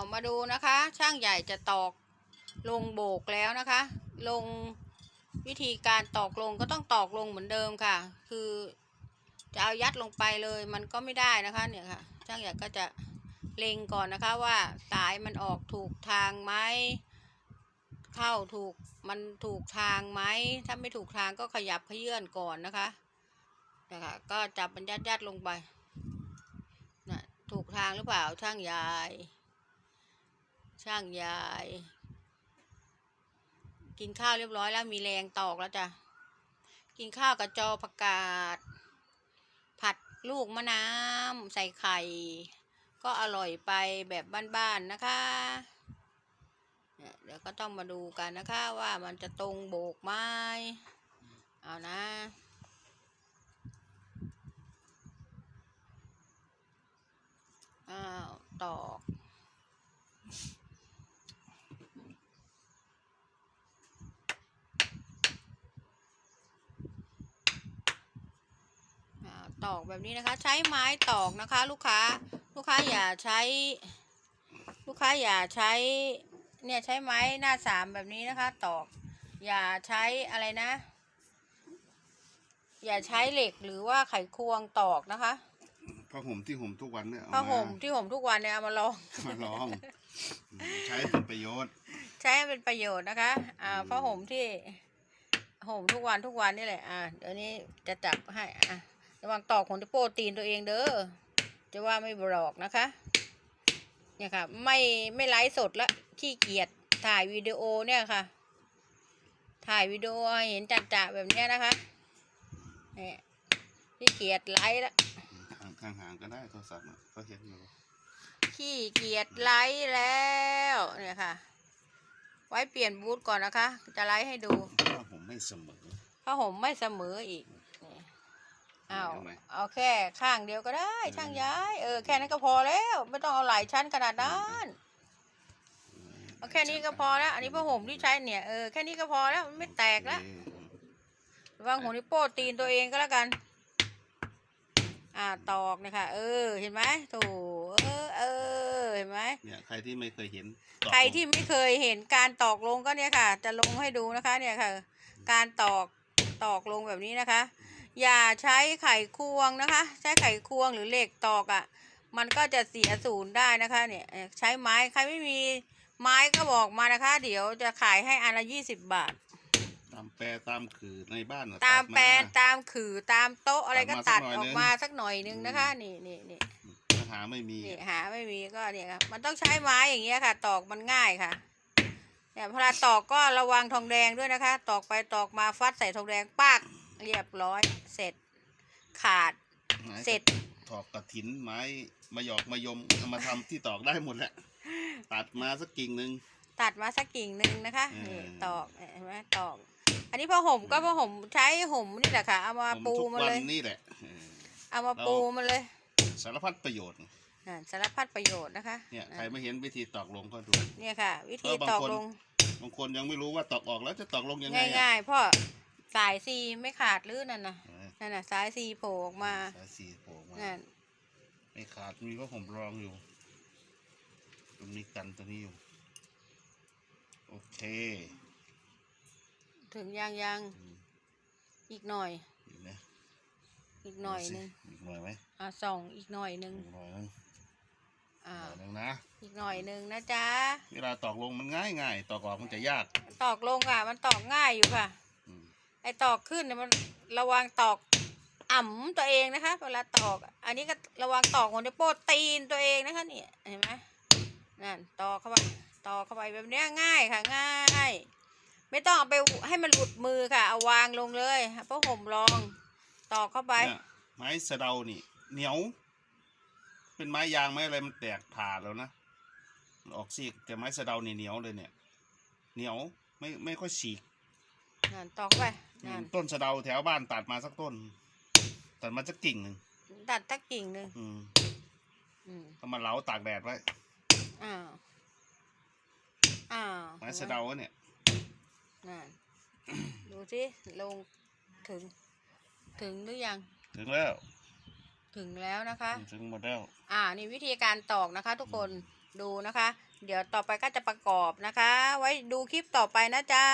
ามาดูนะคะ ช่างใหญ่จะตอกลงโบกแล้วนะคะ ลงวิธีการตอกลงก็ต้องตอกลงเหมือนเดิมค่ะ คือจะเอายัดลงไปเลยมันก็ไม่ได้นะคะเนี่ยค่ะ ช่างใหญ่ก็จะเล็งก่อนนะคะว่าสายมันออกถูกทางไหมเข้าถูกมันถูกทางไหมถ้าไม่ถูกทางก็ขยับขยื่นก่อนนะคะนะคะก็จับมันยัดยัดลงไปนะถูกทางหรือเปล่าช่างยาย ช่างยาย กินข้าวเรียบร้อยแล้วมีแรงตอกแล้วจ้ะ กินข้าวกับจอผักกาด ผัดลูกมะนาวใส่ไข่ ก็อร่อยไปแบบบ้านๆนะคะเนี่ยเดี๋ยวก็ต้องมาดูกันนะคะว่ามันจะตรงโบกไหมเอานะอ้าวตอก อ่า ตอกแบบนี้นะคะ ใช้ไม้ตอกนะคะ ลูกค้า ลูกค้าอย่าใช้ ลูกค้าอย่าใช้ เนี่ยใช้ไม้หน้าสามแบบนี้นะคะ ตอก อย่าใช้อะไรนะ อย่าใช้เหล็กหรือว่าไขควงตอกนะคะผ้าห่มที่ห่มทุกวันเนี่ยเอผ้าห่มที่ห่มทุกวันเนี่ยเอามาลองมาลองอืมใช้เป็นประโยชน์ ใช้ให้เป็นประโยชน์นะคะอ่าอืมผ้าห่มที่ห่มทุกวันทุกวันนี่แหละอ่าเดี๋ยวนี้จะจับให้อะ ระวังตอกของที่โป้ตีนตัวเองเด้อจะว่าไม่บอกนะคะ เนี่ยค่ะ ไม่ไม่ไลฟ์สดละขี้เกียจถ่ายวิดีโอเนี่ยค่ะ ถ่ายวิดีโอให้เห็นจัดๆแบบเนี้ยนะคะเนี่ยขี้เกียจไลฟ์ละข้างห่างๆก็ได้โทรศัพท์อะก็เห็นอยู่ขี้เกียจไลฟ์แล้วเนี่ยค่ะ ไว้เปลี่ยนบูธก่อนนะคะ จะไลฟ์ให้ดูผ้าห่มไม่เสมอผ้าห่มไม่เสมออีกนี่ อ้าวเอาไหมเอาแค่ข้างเดียวก็ได้อืมช่างย้าย เออแค่นั้นก็พอแล้ว ไม่ต้องเอาหลายชั้นขนาดนั้นเอาแค่นี้ก็พอแล้วอันนี้ผ้าห่มที่ใช้เนี่ยเออแค่นี้ก็พอแล้วมันไม่แตกแล้วโอเคระวังหัวนิ้วโป้ตีนตัวเองก็แล้วกัน อ่าตอกเนะคะเออ เห็นไหมโถเออเออเห็นไหมเนี่ยใครที่ไม่เคยเห็นตอกใครที่ไม่เคยเห็นการตอกลงก็เนี่ยค่ะ จะลงให้ดูนะคะ เนี่ยค่ะ การตอกตอกลงแบบนี้นะคะ อย่าใช้ไขควงนะคะ ใช้ไขควงหรือเหล็กตอกอะ่ะ มันก็จะเสียศูนย์ได้นะคะเนี่ยเอ่อใช้ไม้ใครไม่มีไม้ก็บอกมานะคะ เดี๋ยวจะขายให้อันละยี่สิบบาท ตามแปรตามคือในบ้านน่ะตามตัดแปลนตามขื่อตามโต๊ะอะไรก็ตัตัดดมาสักหน่อยออกมาสักหน่อยนึงนะคะ นี่นี่นี่ถ้าหาไม่มีนี่หาไม่มีก็เนี่ยครับมันต้องใช้ไม้อย่างเงี้ยค่ะ ตอกมันง่ายค่ะเนี่ยเวลาตอกก็ระวังทองแดงด้วยนะคะ ตอกไปตอกมาฟัดใส่ทองแดงปาก เรียบร้อยเสร็จ ขาดไม้เสร็จถอกกระถินไม้มะหยอกมะยมเอามาทำที่ตอกได้หมดแหละตัดมาสักกิ่งหนึ่ง ตัดมาสักกิ่งหนึ่งนะคะเออ นี่ตอกเห็นไหมตอก อันนี้ผ้าห่มก็ผ้าห่มใช้ห่มนี่แหละค่ะ เอามาผมปูทุกมาวันเลย นี่แหละเออ เอามาปูมาเลยสารพัดประโยชน์ อ่าสารพัดประโยชน์นะคะเนี่ยใครไม่เห็นวิธีตอกลงก็ดู เนี่ยค่ะ วิธีเออบางตอกคน ลงบางคนยังไม่รู้ว่าตอกออกแล้วจะตอกลงยังไงอะง่ายๆพ่อ สายซีไม่ขาดลื่นนั่นนะเออนั่นน่ะ สายซีโผล่ออกมาสายสีโผล่มานั่นไม่ขาดมีผ้าห่มรองอยู่ ตรงนี้กันตัวนี้อยู่ โอเค ถึงยังยังอืมอีกหน่อยอีกนะอีกหน่อยดูสิหนึงอีกหน่อยไหมอ่าส่องอีกหน่อยหนึงอีกหน่อยนึงอ่าหน่อยนึงนะอีกหน่อยหนึงนะจ๊ะเวลาตอกลงมันง่ายง่ายตอกออกมันจะยาก ตอกลงอะ มันตอกง่ายอยู่ค่ะอืม ไอ้ตอกขึ้นเนี่ยมันระวังตอกอ่ำตัวเองนะคะเวลาตอกอะอันนี้ก็ระวังตอกหัวนิ้วโป้ตีนตัวเองนะคะเนี่ยเห็นไหมนั่นตอกเข้าไปตอกเข้าไปแบบเนี้ยง่ายค่ะง่าย ไม่ต้องเอาไปให้มันหลุดมือค่ะเอาวางลงเลยเพราะห่มรองตอกเข้าไปเนี่ยไม้สะเดานี่เหนียว เป็นไม้ยางไม้อะไรมันแตกผ่าแล้วนะมันออกซีกแต่ไม้สะเดานี่เหนียวเลยเนี่ย เหนียวไม่ไม่ค่อยฉีกนั่นตอกไป นั่นต้นสะเดาแถวบ้านตัดมาสักต้น ตัดมาสักกิ่งหนึ่งตัดตะกิ่งหนึ่งอืมอืมเอามาเหลาตากแดดไว้อ้าวอ้าวไม้สะเดาเนี่ยนั่นดูสิลงถึง ถึงหรือยัง ถึงแล้วถึงแล้วนะคะ ถึงหมดแล้วอ่า นี่วิธีการตอกนะคะ ทุกคนดูนะคะ เดี๋ยวต่อไปก็จะประกอบนะคะ ไว้ดูคลิปต่อไปนะจ๊ะ